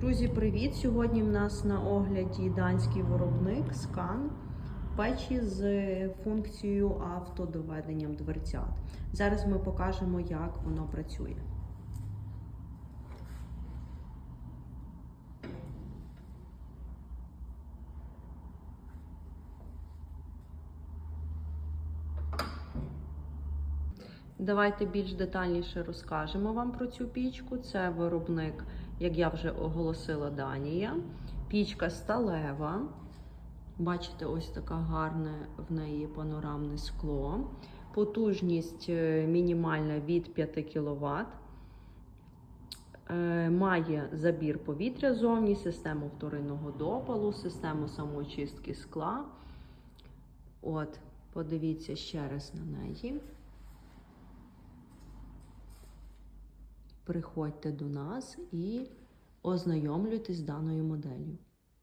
Друзі, привіт! Сьогодні в нас на огляді данський виробник скан печі з функцією автодоведенням дверцят. Зараз ми покажемо, як воно працює. Давайте більш детальніше розкажемо вам про цю пічку. Це виробник, як я вже оголосила, Данія. Пічка сталева. Бачите, ось таке гарне в неї панорамне скло. Потужність е, мінімальна від 5 кВт. Е, Має забір повітря зовні, систему вторинного допалу, систему самоочистки скла. От, подивіться ще раз на неї. Приходьте до нас і ознайомлюйтесь з даною моделлю.